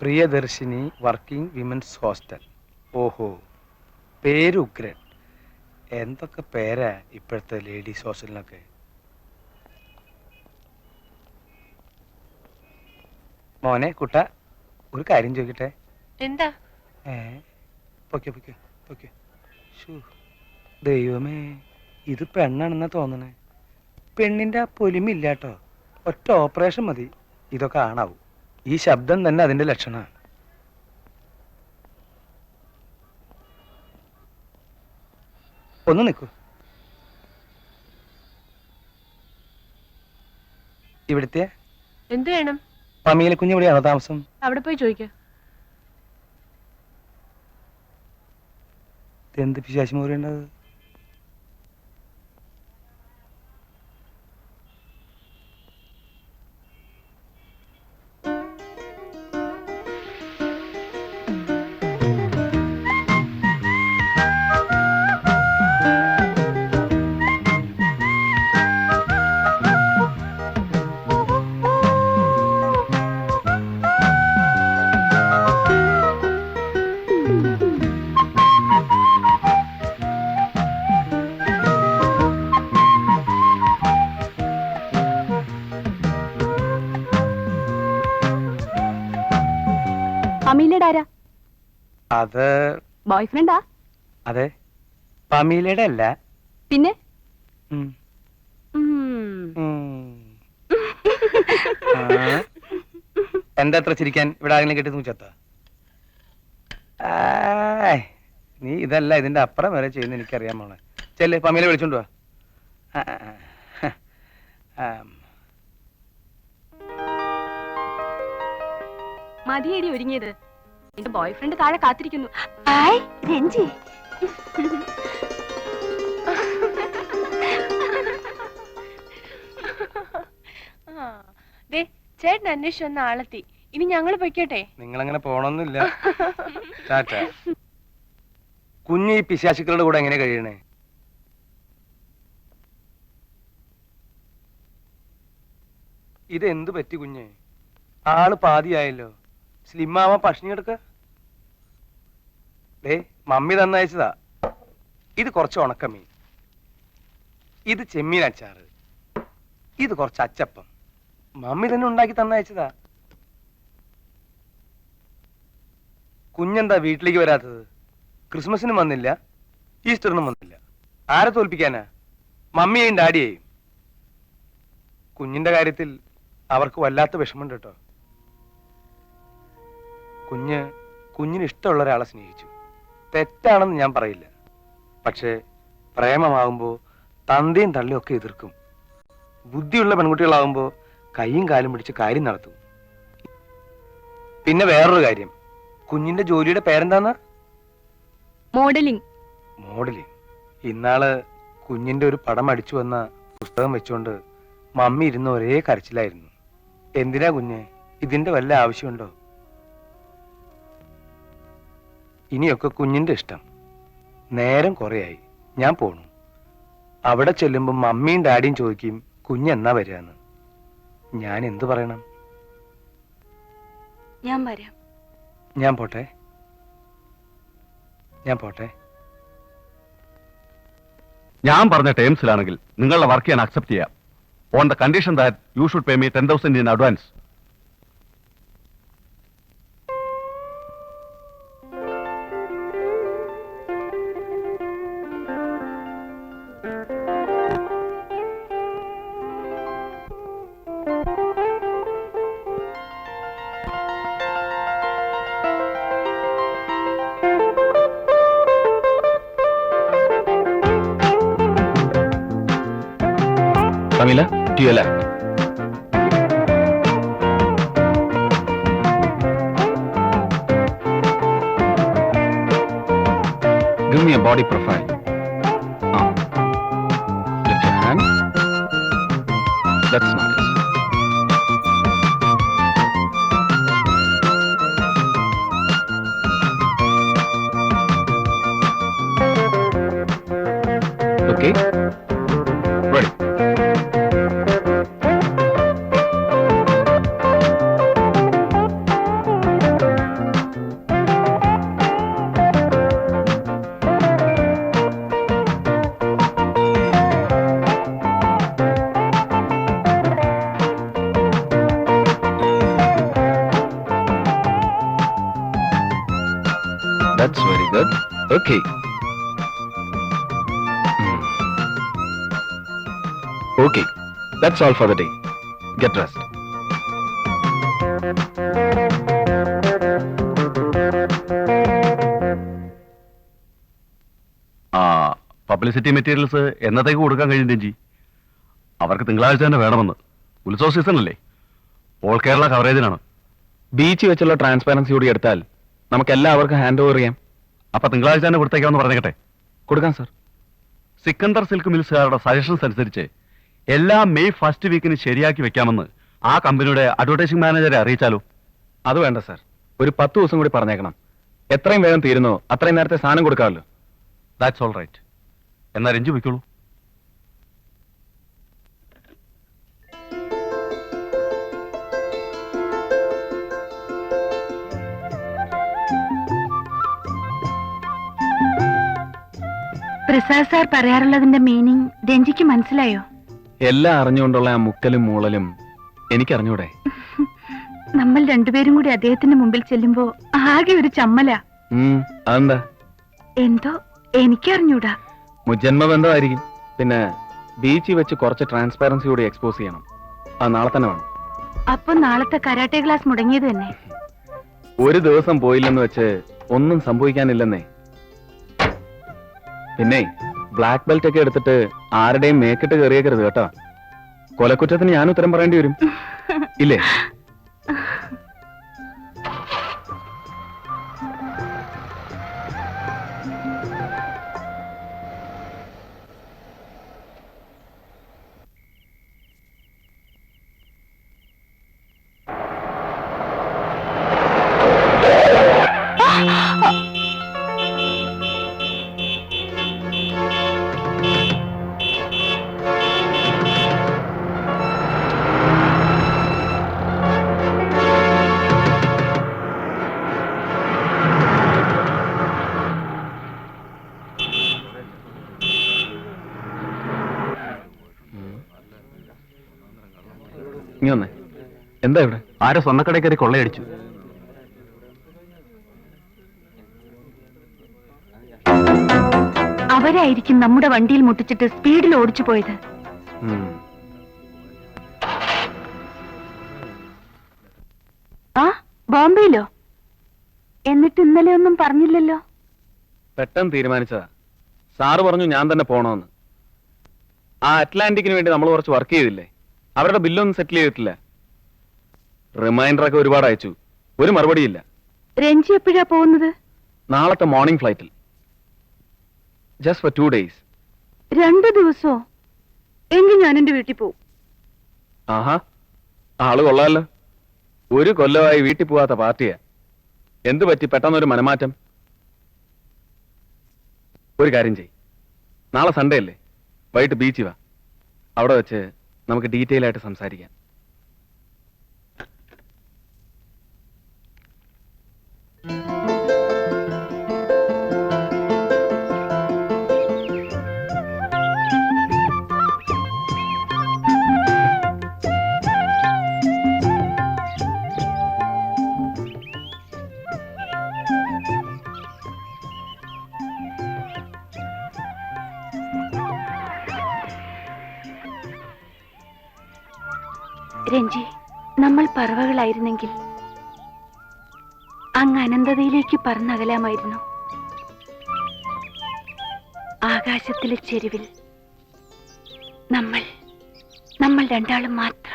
Priyadarshini working women's hostel. ഓഹോ പേരുഗ്രൻ എന്തൊക്കെ പേരാ ഇപ്പോഴത്തെ ലേഡീസ് ഹോസ്റ്റലിനൊക്കെ? മോനെ കുട്ട ഒരു കാര്യം ചോദിക്കട്ടെ? എന്താ? ഏ പൊക്കെ പൊക്കെ പൊക്കെ ശോ, ദൈവമേ ഇത് പെണ്ണാണെന്നാ തോന്നണേ. പെണ്ണിന്റെ ആ പൊലിമില്ല കേട്ടോ ഒറ്റ ഓപ്പറേഷൻ മതി. ഇതൊക്കെ ആണാവും. ഈ ശബ്ദം തന്നെ അതിന്റെ ലക്ഷണമാണ്. ഒന്ന് നിൽക്കൂ. ഇവിടുത്തെ എന്ത് വേണം? പമീല കുഞ്ഞ് ഇവിടെയാണോ താമസം? അവിടെ പോയി ചോദിക്ക. എന്ത് പിശാശി മുറിയുണ്ടത് അത് ബോയ് ഫ്രണ്ടാ അതെ പമീലയുടെ അല്ല പിന്നെ ഉം. ഉം. ഉം. ആ. എന്താ അത്ര ചിരിക്കാൻ ഇവിടെ ആരെങ്കിലും കെട്ടി തൂച്ചത്ത നീ ഇതല്ല ഇതിന്റെ അപ്പുറം വരെ ചെയ്യുന്ന എനിക്കറിയാൻ മോളെ ചെല്ല് പമീല വിളിച്ചോണ്ട് വാ ആ, ആ, ആ. ആം. മതിയടി ഒരുങ്ങിയത് എന്റെ ബോയ് ഫ്രണ്ട് താഴെ കാത്തിരിക്കുന്നു. ഹായ് രഞ്ജി. ദേ ചേട്ടൻ അന്വേഷിച്ചു വന്ന ആളെത്തി. ഇനി ഞങ്ങൾ പൊയ്ക്കോട്ടെ? നിങ്ങൾ അങ്ങനെ പോണൊന്നുമില്ല. ടാറ്റ കുഞ്ഞ് ഈ പിശാശുക്കളുടെ കൂടെ എങ്ങനെ കഴിയണേ? ഇത് എന്ത് പറ്റി കുഞ്ഞ്? ആൾ പാതിയായല്ലോ. സ്ലിമ്മാവാൻ പഷ്ണി എടുക്ക ദേ മമ്മി തന്നയച്ചതാ. ഇത് കുറച്ച് ഉണക്കമീൻ. ഇത് ചെമ്മീൻ അച്ചാറ്. ഇത് കുറച്ച് അച്ചപ്പം. മമ്മി തന്നെ ഉണ്ടാക്കി തന്നയച്ചതാ. കുഞ്ഞെന്താ വീട്ടിലേക്ക് വരാത്തത്? ക്രിസ്മസിനും വന്നില്ല ഈസ്റ്ററിനും വന്നില്ല. ആരെ തോൽപ്പിക്കാനാ? മമ്മിയെയും ഡാഡിയെയും. കുഞ്ഞിന്റെ കാര്യത്തിൽ അവർക്ക് വല്ലാത്ത വിഷമമുണ്ട് കേട്ടോ. കുഞ്ഞ് കുഞ്ഞിന് ഇഷ്ടമുള്ള ഒരാളെ സ്നേഹിച്ചു. തെറ്റാണെന്ന് ഞാൻ പറയില്ല. പക്ഷേ പ്രേമമാകുമ്പോൾ തന്തയും തള്ളിയും ഒക്കെ എതിർക്കും. ബുദ്ധിയുള്ള പെൺകുട്ടികളാകുമ്പോൾ കൈയും കാലും പിടിച്ച് കാര്യം നടത്തും. പിന്നെ വേറൊരു കാര്യം. കുഞ്ഞിന്റെ ജോലിയുടെ പേരെന്താന്ന്? മോഡലിംഗ്. മോഡലിംഗ്. ഇന്നാൾ കുഞ്ഞിന്റെ ഒരു പടം അടിച്ചു വന്ന പുസ്തകം വെച്ചുകൊണ്ട് മമ്മി ഇരുന്ന് ഒരേ കരച്ചിലായിരുന്നു. എന്തിനാ കുഞ്ഞെ? ഇതിന്റെ വല്ല ആവശ്യമുണ്ടോ? ഇനിയൊക്കെ കുഞ്ഞിന്റെ ഇഷ്ടം. നേരം കുറയായി. ഞാൻ പോണു. അവിടെ ചെല്ലുമ്പോൾ മമ്മിയും ഡാഡിയും ചോദിക്കും കുഞ്ഞെന്നാ വരികയെന്ന് ഞാൻ എന്തു പറയണം? ഞാൻ വരാം. ഞാൻ പോട്ടെ. ഞാൻ പോട്ടെ. ഞാൻ പറഞ്ഞ ടേംസിലാണെങ്കിൽ നിങ്ങളുടെ വർക്ക് ഞാൻ അക്സെപ്റ്റ് ചെയ്യാം. On the condition that you should pay me ten thousand in advance பட்டியலை give me a body profile. Good. Okay. That's Okay. That's all for the day. Get rest. ആ പബ്ലിസിറ്റി മെറ്റീരിയൽസ് എന്നത്തേക്ക് കൊടുക്കാൻ കഴിയും രഞ്ജി അവർക്ക് തിങ്കളാഴ്ച തന്നെ വേണമെന്ന് ഉത്സവ സീസൺ അല്ലേ ഓൾ കേരള കവറേജിനാണ് ബീച്ച് വെച്ചുള്ള ട്രാൻസ്പാരൻസി കൂടി എടുത്താൽ നമുക്ക് എല്ലാവർക്കും ഹാൻഡ് ഓവർ ചെയ്യാം അപ്പൊ തിങ്കളാഴ്ച തന്നെ കൊടുത്തേക്കാമെന്ന് പറഞ്ഞേക്കട്ടെ. കൊടുക്കാം സർ സിക്കന്ദർ സിൽക്ക് മിൽസുകാരുടെ സജഷൻസ് അനുസരിച്ച് എല്ലാ മെയ് ഫസ്റ്റ് വീക്കിന് ശരിയാക്കി വെക്കാമെന്ന് ആ കമ്പനിയുടെ അഡ്വർടൈസിംഗ് മാനേജറെ അറിയിച്ചാലോ? അത് വേണ്ട സർ ഒരു പത്ത് ദിവസം കൂടി പറഞ്ഞേക്കണം. എത്രയും വേഗം തീരുന്നോ അത്രയും നേരത്തെ സാധനം കൊടുക്കാമല്ലോ. ദാറ്റ്സ് ഓൾ റൈറ്റ് എന്നാൽ രഞ്ജു വയ്ക്കോളൂ പ്രസാദ് സാർ പറയാറുള്ളതിന്റെ മീനിങ് രഞ്ജിക്ക് മനസ്സിലായോ? എല്ലാം അറിഞ്ഞുകൊണ്ടുള്ള ആ മുക്കലും മൂളലും എനിക്കറിഞ്ഞൂടെ? നമ്മൾ രണ്ടുപേരും കൂടി അദ്ദേഹത്തിന്റെ മുമ്പിൽ ചെല്ലുമ്പോ ആകെ ഒരു ചമ്മല. അതെന്താ? എന്തോ എനിക്കറിഞ്ഞൂടാ. മുജന്മബന്ധമായിരിക്കും പിന്നെ ബീച്ചിൽ വെച്ച് കുറച്ച് ട്രാൻസ്പാരൻസി കൂടി എക്സ്പോസ് ചെയ്യണം. ആ നാളെ തന്നെ വേണം. അപ്പൊ നാളത്തെ കരാട്ടെ ക്ലാസ് മുടങ്ങിയത് തന്നെ. ഒരു ദിവസം പോയില്ലെന്ന് വെച്ച് ഒന്നും സംഭവിക്കാനില്ലെന്നേ. പിന്നെ ബ്ലാക്ക് ബെൽറ്റ് ഒക്കെ എടുത്തിട്ട് ആരുടെയും മേക്കിട്ട് കയറിയേക്കരുത് കേട്ടോ. കൊലക്കുറ്റത്തിന് ഞാൻ ഉത്തരം പറയേണ്ടി വരും. ഇല്ലേ? ഇനി വന്നേ. എന്താ ഇവിടെ? ആരോ സ്വർണക്കടയിൽ കയറി കൊള്ളയടിച്ചു. അവരായിരിക്കും നമ്മുടെ വണ്ടിയിൽ മുട്ടിച്ചിട്ട് സ്പീഡിൽ ഓടിച്ചു പോയത്. ആ ബോംബെയിലോ? എന്നിട്ട് ഇന്നലെ ഒന്നും പറഞ്ഞില്ലല്ലോ? പെട്ടെന്ന് തീരുമാനിച്ചതാ. സാറ് പറഞ്ഞു ഞാൻ തന്നെ പോണോന്ന്. ആ അറ്റ്ലാന്റിക്കിന് വേണ്ടി നമ്മൾ കുറച്ച് വർക്ക് ചെയ്തില്ലേ? അവരുടെ ബില്ലൊന്നും സെറ്റിൽ ചെയ്തിട്ടില്ല. റിമൈൻഡർ ഒക്കെ ഒരുപാട് അയച്ചു. ഒരു മറുപടിയില്ല. രഞ്ജി എപ്പോഴാ പോകുന്നത്? നാളത്തെ മോർണിംഗ് ഫ്ലൈറ്റിൽ ജസ്റ്റ് ഫോർ ടു ഡേയ്സ് രണ്ട് ദിവസോ? എങ്കിൽ ഞാൻ എന്റെ വീട്ടിൽ പോകും ആഹാ. ആൾ കൊള്ളാലോ. ഒരു കൊല്ലമായി വീട്ടിൽ പോവാത്ത പാർട്ടിയാ. എന്തു പറ്റി? പെട്ടെന്നൊരു മനമാറ്റം. ഒരു കാര്യം ചെയ് നാളെ സൺഡേ അല്ലേ? വൈകിട്ട് ബീച്ചിൽ വാ. അവിടെ വെച്ച് നമുക്ക് ഡീറ്റെയിൽ ആയിട്ട് സംസാരിക്കാം. രഞ്ജി നമ്മൾ പറവകളായിരുന്നെങ്കിൽ അങ്ങ് അനന്തതയിലേക്ക് പറന്നകലാമായിരുന്നു. ആകാശത്തിലെ ചെരുവിൽ നമ്മൾ നമ്മൾ രണ്ടാളും മാത്രം